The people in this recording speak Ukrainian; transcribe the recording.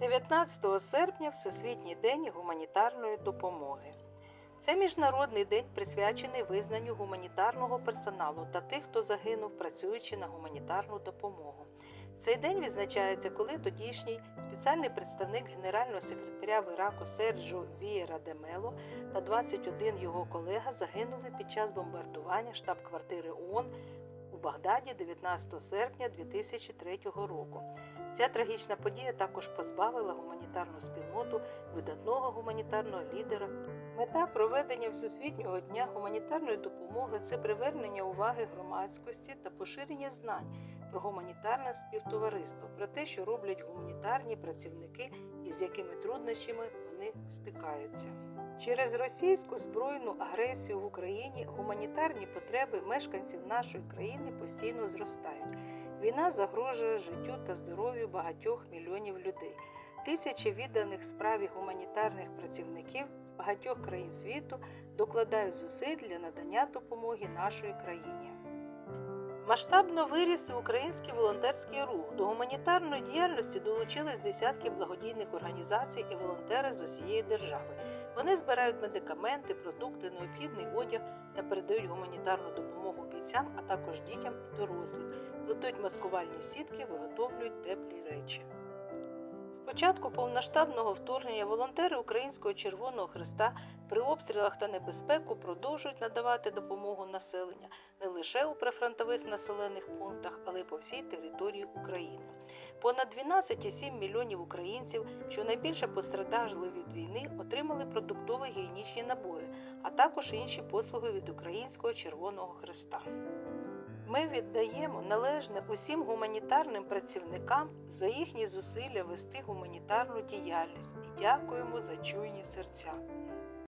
19 серпня Всесвітній день гуманітарної допомоги. Це міжнародний день присвячений визнанню гуманітарного персоналу та тих, хто загинув, працюючи на гуманітарну допомогу. Цей день відзначається, коли тодішній спеціальний представник генерального секретаря в Іраку Серджо Вієра де Мело та 21 його колега загинули під час бомбардування штаб-квартири ООН Багдаді 19 серпня 2003 року. Ця трагічна подія також позбавила гуманітарну спільноту видатного гуманітарного лідера. Мета проведення Всесвітнього дня гуманітарної допомоги це привернення уваги громадськості та поширення знань про гуманітарне співтовариство, про те, що роблять гуманітарні працівники і з якими труднощами вони стикаються. Через російську збройну агресію в Україні гуманітарні потреби мешканців нашої країни постійно зростають. Війна загрожує життю та здоров'ю багатьох мільйонів людей. Тисячі відданих справі гуманітарних працівників з багатьох країн світу докладають зусиль для надання допомоги нашої країні. Масштабно виріс український волонтерський рух. До гуманітарної діяльності долучились десятки благодійних організацій і волонтери з усієї держави. Вони збирають медикаменти, продукти, необхідний одяг та передають гуманітарну допомогу бійцям, а також дітям і дорослим, плетуть маскувальні сітки, виготовлюють теплі речі. Початку повноштабного вторгнення волонтери Українського Червоного Христа при обстрілах та небезпеку продовжують надавати допомогу населення не лише у прифронтових населених пунктах, але й по всій території України. Понад 12,7 мільйонів українців, що найбільше постраждали від війни, отримали продуктові гігієнічні набори, а також інші послуги від Українського Червоного Христа. Ми віддаємо належне усім гуманітарним працівникам за їхні зусилля вести гуманітарну діяльність і дякуємо за чуйні серця.